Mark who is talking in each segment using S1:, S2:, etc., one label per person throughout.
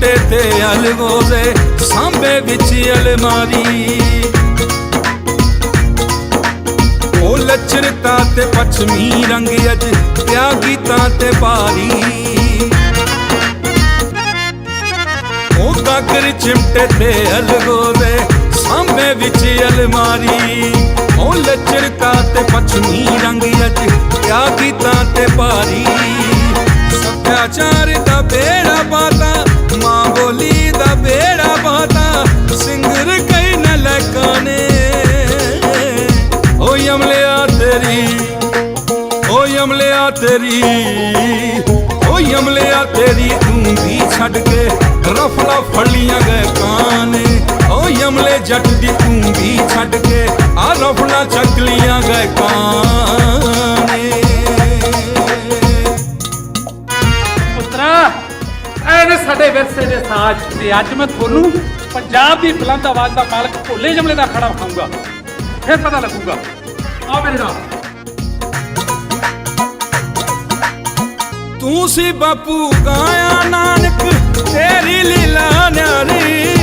S1: ਅਲਗੋਜ਼ੇ ਸਾਂਬੇ ਵਿੱਚ ਅਲਮਾਰੀ। ਉਹ ਲੱਚਰਤਾ ਤੇ ਪਛਮੀ ਰੰਗ ਅਜ ਪਿਆ ਗੀਤਾਂ ਤੇ ਭਾਰੀ। ਉਹ ਗਾਗਰ ਚਿਮਟੇ ਤੇ ਅਲਗੋਜ਼ੇ ਸਾਂਬੇ ਵਿੱਚ ਅਲਮਾਰੀ। ਉਹ ਲੱਚਰਤਾ ਤੇ ਪਛਮੀ ਰੰਗ ਅਜ ਪਿਆ ਗੀਤਾਂ ਤੇ ਭਾਰੀ। ਸੱਭਿਆਚਾਰ ਦਾ ਬੇੜਾ ਯਮਲਿਆ ਤੇਰੀ। ਓ ਯਮਲਿਆ ਤੇਰੀ ਤੂੰ ਛੱਡ ਕੇ ਰਫਲਾ ਫੜੀਆਂ ਗਏ ਕਾਨੇ ਓ ਯਮਲੇ ਜੱਟ ਦੀ ਤੂੰ ਛੱਡ ਕੇ ਆ ਰਫਲਾ ਚੱਕ ਲੀਆਂ ਗਏ ਕਾਨੇ
S2: ਪੁੱਤਰਾ, ਐ ਸਾਡੇ ਵਿਰਸੇ ਦੇ ਸਾਜ ਤੇ ਅੱਜ ਮੈਂ ਤੁਹਾਨੂੰ ਪੰਜਾਬ ਦੀ ਬੁਲੰਦ ਆਵਾਜ਼ ਦਾ ਮਾਲਕ ਭੋਲੇ ਜਮਲੇ ਦਾ ਖੜਾ ਖਾਊਂਗਾ ਫਿਰ ਪਤਾ ਲੱਗੂਗਾ। ਆ ਮੇਰੇ ਨਾਲ।
S1: ਤੂੰ ਸੀ ਬਾਪੂ ਗਾਇਆ ਨਾਨਕ ਤੇਰੀ ਲੀਲਾ ਨਿਆਰੀ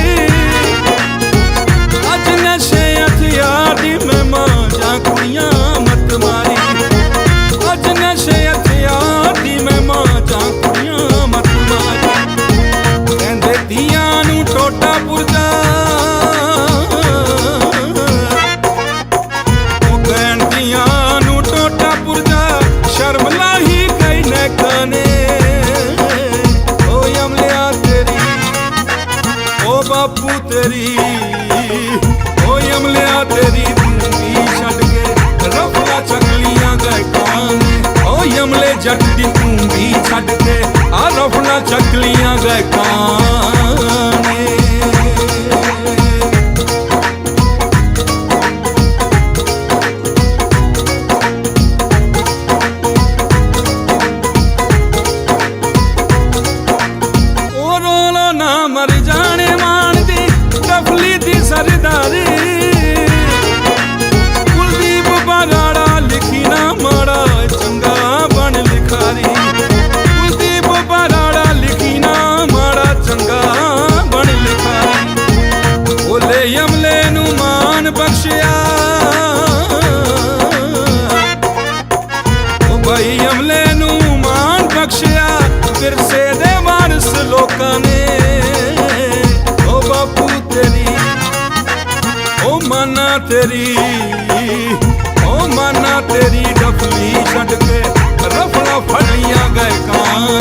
S1: ਬਾਪੂ ਤੇਰੀ। ਓ ਯਮਲਿਆ ਤੇਰੀ ਤੂੰ ਛੱਡ ਕੇ ਰਫਲਾ ਚੱਕਲੀਆਂ ਗਏ ਕਾਨੇ ਓ ਯਮਲੇ ਜੱਟ ਦੀ ਤੂੰ ਛੱਡ ਕੇ ਆ ਰਫਲਾ ਚੱਕਲੀਆਂ ਗਏ ਸਰਦਾਰੀ ਕੁਲਦੀਪ ਬਰਾੜਾ ਲਿਖੀ ਨਾ ਮਾੜਾ ਚੰਗਾ ਬਣ ਲਿਖਾਰੀ। ਕੁਲਦੀਪ ਬਰਾੜਾ ਲਿਖੀ ਨਾ ਮਾੜਾ, ਚੰਗਾ ਬਣ ਲਿਖਾਰੀ। ਬੋਲੇ ਯਮਲੇ ਨੂੰ ਮਾਨ ਬਖਸ਼ਿਆ। ਉਹ ਭਾਈ ਅਮਲੇ ਨੂੰ ਮਾਨ ਬਖਸ਼ਿਆ। ਵਿਰਸੇ ਦੇ ਵਾਰਸ ਲੋਕਾਂ ਨੇ ਮਾਨਾ ਤੇਰੀ ਓ ਮਾਨਾ ਤੇਰੀ ਡਫਲੀ ਛੱਡ ਕੇ ਰਫਲਾ ਫੜੀਆਂ ਗਏ ਕਾਂ